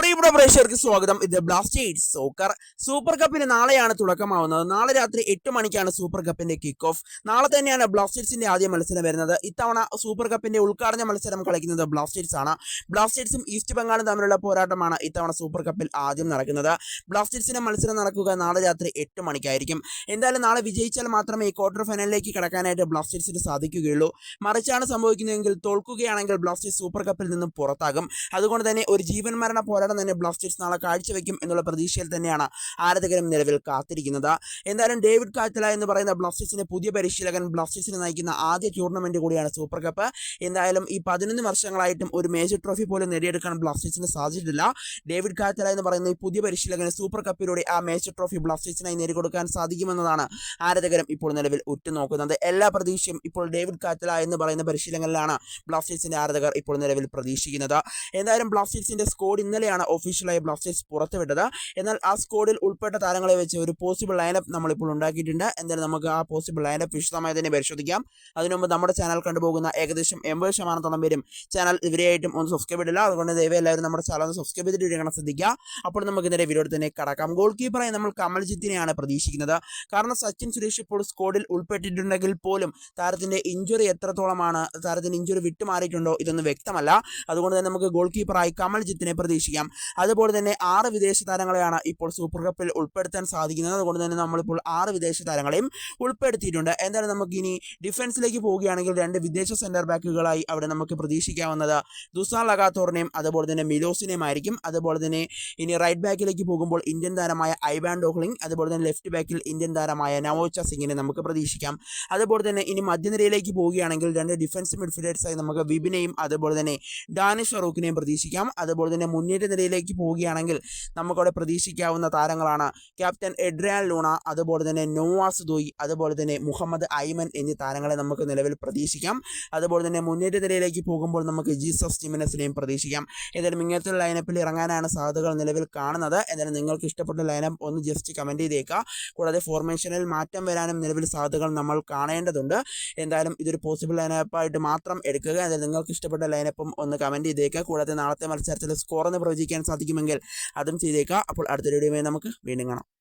പ്രിയ പ്രിയപ്പെട്ട പ്രേക്ഷകർക്ക് സ്വാഗതം. ഇത് ബ്ലാസ്റ്റേഴ്സ് സോക്കർ സൂപ്പർ കപ്പിന് നാളെയാണ് തുടക്കമാവുന്നത്. നാളെ രാത്രി എട്ട് മണിക്കാണ് സൂപ്പർ കപ്പിന്റെ കിക്ക് ഓഫ് നാളെ തന്നെയാണ് ബ്ലാസ്റ്റേഴ്സിന്റെ ആദ്യ മത്സരം വരുന്നത്. ഇത്തവണ സൂപ്പർ കപ്പിന്റെ ഉദ്ഘാടന മത്സരം കളിക്കുന്നത് ബ്ലാസ്റ്റേഴ്സ് ആണ്. ബ്ലാസ്റ്റേഴ്സും ഈസ്റ്റ് ബംഗാളും തമ്മിലുള്ള പോരാട്ടമാണ് ഇത്തവണ സൂപ്പർ കപ്പിൽ ആദ്യം നടക്കുന്നത്. ബ്ലാസ്റ്റേഴ്സിന്റെ മത്സരം നടക്കുക നാളെ രാത്രി എട്ട് മണിക്കായിരിക്കും. എന്തായാലും നാളെ വിജയിച്ചാൽ മാത്രമേ ഈ ക്വാർട്ടർ ഫൈനലിലേക്ക് കടക്കാനായിട്ട് ബ്ലാസ്റ്റേഴ്സിന് സാധിക്കുകയുള്ളൂ. മറിച്ചാണ് സംഭവിക്കുന്നതെങ്കിൽ തോൽക്കുകയാണെങ്കിൽ ബ്ലാസ്റ്റേഴ്സ് സൂപ്പർ കപ്പിൽ നിന്നും പുറത്താകും. അതുകൊണ്ട് തന്നെ ഒരു ജീവൻ മരണ പോരാട്ടം തന്നെ ബ്ലാസ്റ്റേഴ്സ് നാളെ കാഴ്ചവെക്കും എന്നുള്ള പ്രതീക്ഷയിൽ തന്നെയാണ് ആരാധകരും നിലവിൽ കാത്തിരിക്കുന്നത്. എന്തായാലും ഡേവിഡ് കാറ്റല എന്ന് പറയുന്ന ബ്ലാസ്റ്റേഴ്സിന്റെ പുതിയ പരിശീലകൻ ബ്ലാസ്റ്റേഴ്സിനെ നയിക്കുന്ന ആദ്യ ടൂർണമെന്റ് കൂടിയാണ് സൂപ്പർ കപ്പ് എന്തായാലും ഈ പതിനൊന്ന് വർഷങ്ങളായിട്ടും ഒരു മേജർ ട്രോഫി പോലും നേടിയെടുക്കാൻ ബ്ലാസ്റ്റേഴ്സിന് സാധിച്ചിട്ടില്ല. ഡേവിഡ് കാറ്റല എന്ന് പറയുന്ന ഈ പുതിയ പരിശീലകന് സൂപ്പർ കപ്പിലൂടെ ആ മേജർ ട്രോഫി ബ്ലാസ്റ്റേഴ്സിനായി നേടിക്കൊടുക്കാൻ സാധിക്കുമെന്നതാണ് ആരാധകരും ഇപ്പോൾ നിലവിൽ ഉറ്റുനോക്കുന്നത്. എല്ലാ പ്രതീക്ഷയും ഇപ്പോൾ ഡേവിഡ് കാറ്റല എന്ന് പറയുന്ന പരിശീലനങ്ങളിലാണ് ബ്ലാസ്റ്റേഴ്സിന്റെ ആരാധകർ ഇപ്പോൾ നിലവിൽ പ്രതീക്ഷിക്കുന്നത്. എന്തായാലും ബ്ലാസ്റ്റേഴ്സിന്റെ സ്കോഡ് ഇന്നലെയാണ് ഒഫീഷ്യലായി ബ്ലാസ്റ്റേഴ്സ് പുറത്തുവിട്ടത്. എന്നാൽ ആ സ്കോഡിൽ ഉൾപ്പെട്ട താരങ്ങളെ വെച്ച് ഒരു പോസിബിൾ ലൈനപ്പ് നമ്മളിപ്പോൾ ഉണ്ടാക്കിയിട്ടുണ്ട്. എന്തായാലും നമുക്ക് ആ പോസിബിൾ ലൈനപ്പ് വിശദമായി തന്നെ പരിശോധിക്കാം. അതിനു മുമ്പ് നമ്മുടെ ചാനൽ കണ്ടുപോകുന്ന ഏകദേശം എൺപത് ശതമാനത്തോളം പേരും ചാനൽ ഇവരെയായിട്ടും ഒന്ന് സബ്സ്ക്രൈബ് ഇടില്ല. അതുകൊണ്ട് ദയവ് എല്ലാവരും നമ്മുടെ ചാനൽ ഒന്ന് സബ്സ്ക്രൈബ് ചെയ്തിട്ട് ഇരിക്കണം ശ്രദ്ധിക്കുക. അപ്പോൾ നമുക്ക് ഇന്നലെ വീഡിയോ തന്നെ കടക്കാം. ഗോൾ കീപ്പറായി നമ്മൾ കമൽജിത്തിനെയാണ് പ്രതീക്ഷിക്കുന്നത്. കാരണം സച്ചിൻ സുരേഷ് ഇപ്പോൾ സ്കോഡിൽ ഉൾപ്പെട്ടിട്ടുണ്ടെങ്കിൽ പോലും താരത്തിന്റെ ഇഞ്ചുറി എത്രത്തോളമാണ് താരത്തിന്റെ ഇഞ്ചുറി വിട്ടുമാറിയിട്ടുണ്ടോ ഇതൊന്നും വ്യക്തമല്ല. അതുകൊണ്ട് തന്നെ നമുക്ക് ഗോൾ കീപ്പറായി കമൽജിത്തിനെ പ്രതീക്ഷിക്കാം. അതുപോലെ തന്നെ ആറ് വിദേശ താരങ്ങളെയാണ് ഇപ്പോൾ സൂപ്പർ കപ്പിൽ ഉൾപ്പെടുത്താൻ സാധിക്കുന്നത്. അതുകൊണ്ട് തന്നെ നമ്മളിപ്പോൾ ആറ് വിദേശ താരങ്ങളെയും ഉൾപ്പെടുത്തിയിട്ടുണ്ട്. എന്തായാലും നമുക്കിനി ഡിഫൻസിലേക്ക് പോവുകയാണെങ്കിൽ രണ്ട് വിദേശ സെന്റർ ബാക്കുകളായി അവിടെ നമുക്ക് പ്രതീക്ഷിക്കാവുന്നത് ദുസാൻ ലഗാത്തോറിനെയും അതുപോലെ തന്നെ മിലോസിനെയും ആയിരിക്കും. അതുപോലെ തന്നെ ഇനി റൈറ്റ് ബാക്കിലേക്ക് പോകുമ്പോൾ ഇന്ത്യൻ താരമായ ഐവാൻ ഡോഹ്ലിംഗ് അതുപോലെ തന്നെ ലെഫ്റ്റ് ബാക്കിൽ ഇന്ത്യൻ താരമായ നവോച്ച സിംഗിനെ നമുക്ക് പ്രതീക്ഷിക്കാം. അതുപോലെ തന്നെ ഇനി മധ്യനിരയിലേക്ക് പോവുകയാണെങ്കിൽ രണ്ട് ഡിഫൻസ് മിഡ്ഫീൽഡേഴ്സായി നമുക്ക് വിബിനെയും അതുപോലെ തന്നെ ഡാനിഷ് ഫറൂഖിനെയും പ്രതീക്ഷിക്കാം. അതുപോലെ തന്നെ മുന്നേറ്റ നിരയിലേക്ക് പോവുകയാണെങ്കിൽ നമുക്കവിടെ പ്രതീക്ഷിക്കാവുന്ന താരങ്ങളാണ് ക്യാപ്റ്റൻ എഡ്രിയാൻ ലൂണ അതുപോലെ തന്നെ നോവാസ് ദോയി അതുപോലെ തന്നെ മുഹമ്മദ് ഐമൻ എന്നീ താരങ്ങളെ നമുക്ക് നിലവിൽ പ്രതീക്ഷിക്കാം. അതുപോലെ തന്നെ മുന്നേറ്റ നിലയിലേക്ക് പോകുമ്പോൾ നമുക്ക് ജീസസ് ജിമിനസിനെയും പ്രതീക്ഷിക്കാം. ഏതായാലും ഇങ്ങനത്തെ ലൈനപ്പിൽ ഇറങ്ങാനാണ് സാധ്യതകൾ നിലവിൽ കാണുന്നത്. എന്തായാലും നിങ്ങൾക്ക് ഇഷ്ടപ്പെട്ട ലൈനപ്പ് ഒന്ന് ജസ്റ്റ് കമന്റ് ചെയ്തേക്കുക. കൂടാതെ ഫോർമേഷനിൽ മാറ്റം വരാനും നിലവിൽ സാധ്യതകൾ നമ്മൾ കാണേണ്ടതുണ്ട്. എന്തായാലും ഇതൊരു പോസിബിൾ ലൈനപ്പായിട്ട് മാത്രം എടുക്കുക. എന്തായാലും നിങ്ങൾക്ക് ഇഷ്ടപ്പെട്ട ലൈനപ്പും ഒന്ന് കമന്റ് ചെയ്തേക്കുക. കൂടാതെ നാളത്തെ മത്സരത്തിൽ സ്കോർ എന്ന് പ്രവചിക്കാൻ സാധിക്കുമെങ്കിൽ അതും ചെയ്തേക്കാം. അപ്പോൾ അടുത്ത വീഡിയോയുമായി നമുക്ക് വീണ്ടും കാണാം.